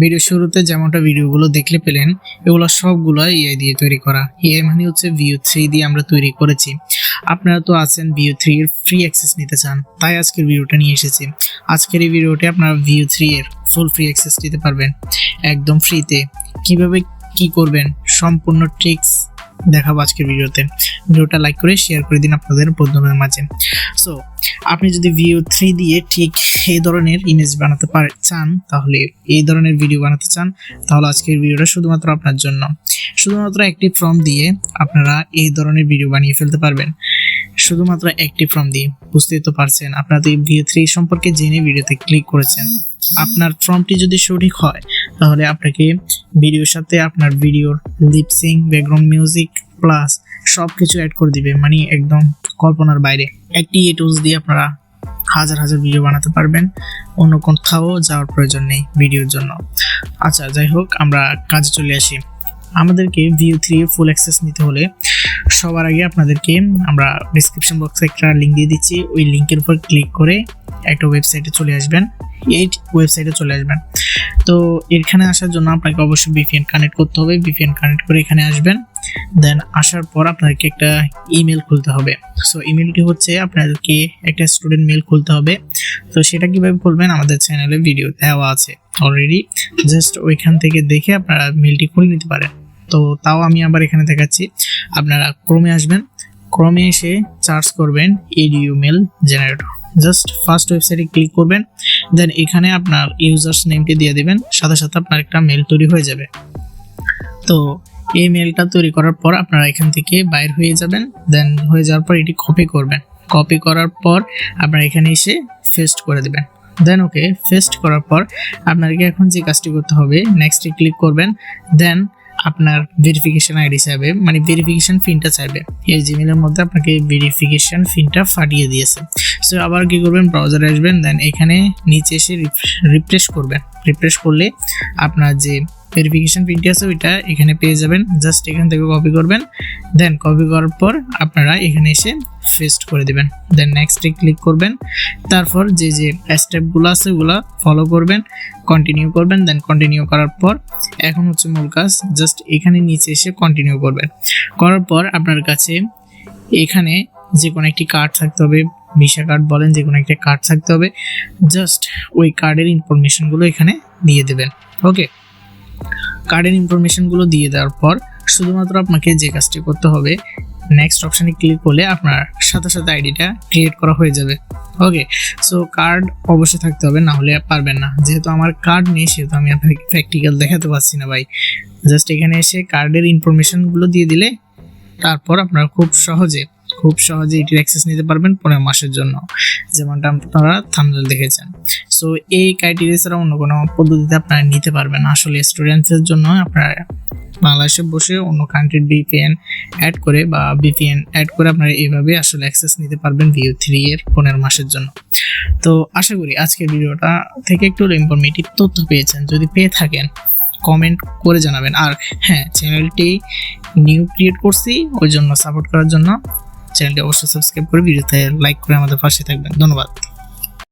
Video শুরুতে যেমনটা ভিডিওগুলো দেখলে পেলেন, এগুলো সবগুলো এআই দিয়ে তৈরি করা। এআই মানে হচ্ছে ভিউ থ্রি দিয়ে আমরা তৈরি করেছি। আপনারা তো আছেন ভিউ থ্রি এর ফ্রি অ্যাক্সেস নিতে চান, তাই আজকের ভিডিওটা নিয়ে এসেছি। আজকের এই ভিডিওটি আপনারা ভিউ থ্রি এর ফুল ফ্রি অ্যাক্সেস নিতে পারবেন, একদম ফ্রিতে কীভাবে কি করবেন, সম্পূর্ণ ট্রিক্স দেখাবো আজকের ভিডিওতে। ভিডিওটা লাইক করে শেয়ার করে দিন আপনাদের বন্ধুদের মাঝে। সো আপনি যদি ভিউ থ্রি দিয়ে ঠিক এই ধরনের ইমেজ বানাতে পার চান, তাহলে এই ধরনের ভিডিও বানাতে চান, তাহলে আজকের ভিডিওটা শুধুমাত্র আপনার জন্য। শুধুমাত্র একটি ফর্ম দিয়ে আপনারা এই ধরনের ভিডিও বানিয়ে ফেলতে পারবেন। শুধুমাত্র একটি ফর্ম দিয়ে, বুঝতেই তো পারছেন। আপনারা তো ভিউ থ্রি সম্পর্কে জেনে ভিডিওতে ক্লিক করেছেন। আপনার ফর্মটি যদি সঠিক হয় তাহলে আপনাকে ভিডিওর সাথে আপনার ভিডিওর লিপসিং ব্যাকগ্রাউন্ড মিউজিক প্লাস সব কিছু অ্যাড করে দিবে মানে একদম কল্পনার বাইরে। একটি এ টুলস দিয়ে আপনারা হাজার হাজার ভিডিও বানাতে পারবেন, অন্য কোথাও যাওয়ার প্রয়োজন নেই ভিডিওর জন্য। আচ্ছা যাই হোক, আমরা কাজে চলে আসি। আমাদেরকে ভিউ থ্রি ফুল অ্যাক্সেস নিতে হলে সবার আগে আপনাদেরকে আমরা ডিসক্রিপশন বক্সে একটা লিঙ্ক দিয়ে দিচ্ছি। ওই লিঙ্কের উপর ক্লিক করে একটা ওয়েবসাইটে চলে আসবেন। এই ওয়েবসাইটে চলে আসবেন। তো এখানে আসার জন্য আপনাকে অবশ্যই বিপিএন কানেক্ট করতে হবে। বিপিএন কানেক্ট করে এখানে আসবেন। দেন আসার পর আপনাদেরকে একটা ইমেল খুলতে হবে। সো ইমেলটি হচ্ছে আপনাদেরকে একটা স্টুডেন্ট মেল খুলতে হবে। তো সেটা কীভাবে খুলবেন? আমাদের চ্যানেলে ভিডিও দেওয়া আছে অলরেডি জাস্ট ওইখান থেকে দেখে আপনারা মেলটি খুলে নিতে পারেন। তো তাও আমি আবার এখানে দেখাচ্ছি। আপনারা ক্রমে আসবেন। ক্রমে এসে চার্জ করবেন edu mail generator just first ওয়েবসাইটে ক্লিক করবেন। দেন এখানে আপনার ইউজার্স নেমটি দিয়ে দিবেন, সাথে সাথে আপনার একটা মেল তৈরি হয়ে যাবে। তো এই মেলটা তৈরি করার পর আপনারা এখান থেকে বাইর হয়ে যাবেন দেন হয়ে যাওয়ার পর এটি কপি করবেন। কপি করার পর আপনারা এখানে এসে ফেস্ট করে দেবেন। দেন ওকে ফেস্ট করার পর আপনাকে এখন যে কাজটি করতে হবে নেক্সটে ক্লিক করবেন দেন আপনার ভেরিফিকেশন আইডি চাইবে মানে ভেরিফিকেশন ফিনটা চাইবে। এই জিমেলের মধ্যে আপনাকে ভেরিফিকেশন ফিনটা ফাটিয়ে দিয়েছে। সো আবার কি করবেন? ব্রাউজারে আসবেন দেন এখানে নিচে এসে রিফ্রেশ করবেন। রিফ্রেশ করলে আপনার যে ভেরিফিকেশন পিনটি আছে ওইটা এখানে পেয়ে যাবেন। জাস্ট এখান থেকে কপি করবেন। দেন কপি করার পর আপনারা এখানে এসে ফেস্ট করে দেবেন। দেন নেক্সটে ক্লিক করবেন। তারপর যে যে স্টেপগুলো আছে ওগুলো ফলো করবেন কন্টিনিউ করবেন দেন কন্টিনিউ করার পর এখন হচ্ছে মূল কাজ জাস্ট এখানে নিচে এসে কন্টিনিউ করবেন। করার পর আপনার কাছে এখানে যে কোনো একটি কার্ড থাকতে হবে ভিসা কার্ড বলেন যে কোনো একটা কার্ড থাকতে হবে জাস্ট ওই কার্ডের ইনফরমেশনগুলো এখানে দিয়ে দেবেন। ওকে কার্ডের ইনফরমেশনগুলো দিয়ে দেওয়ার পর শুধুমাত্র আপনাকে যে কাজটি করতে হবে নেক্সট অপশানে ক্লিক করলে আপনার সাথে সাথে আইডিটা ক্রিয়েট করা হয়ে যাবে। ওকে সো কার্ড অবশ্যই থাকতে হবে, না হলে পারবেন না। যেহেতু আমার কার্ড নেই, সেহেতু আমি আপনাকে প্র্যাকটিক্যাল দেখাতে পারছি না ভাই। জাস্ট এখানে এসে কার্ডের ইনফরমেশনগুলো দিয়ে দিলে, তারপর আপনারা খুব সহজে খুব সহজে এটির অ্যাক্সেস নিতে পারবেন পনেরো মাসের জন্য। যেমনটা আপনারা থামনেল দেখেছেন। সো এই ক্রাইটেরিয়া ছাড়া অন্য কোনো পদ্ধতিতে আপনারা নিতে পারবেন। আসলে স্টুডেন্টসের জন্য আপনারা বাংলাদেশে বসে অন্য কান্ট্রির বিপিএন অ্যাড করে বা বিপিএন অ্যাড করে আপনারা এইভাবে আসলে অ্যাক্সেস নিতে পারবেন ভিউ থ্রি এর পনেরো মাসের জন্য। তো, আশা করি আজকের ভিডিওটা থেকে একটু ইনফরমেটিভ তথ্য পেয়েছেন। যদি পেয়ে থাকেন কমেন্ট করে জানাবেন। আর হ্যাঁ চ্যানেলটি নিউ ক্রিয়েট করছি, ওই জন্য সাপোর্ট করার জন্য। চ্যানেলটি অবশ্যই সাবস্ক্রাইব করে ভিডিওতে লাইক করে আমাদের পাশে থাকবেন। ধন্যবাদ।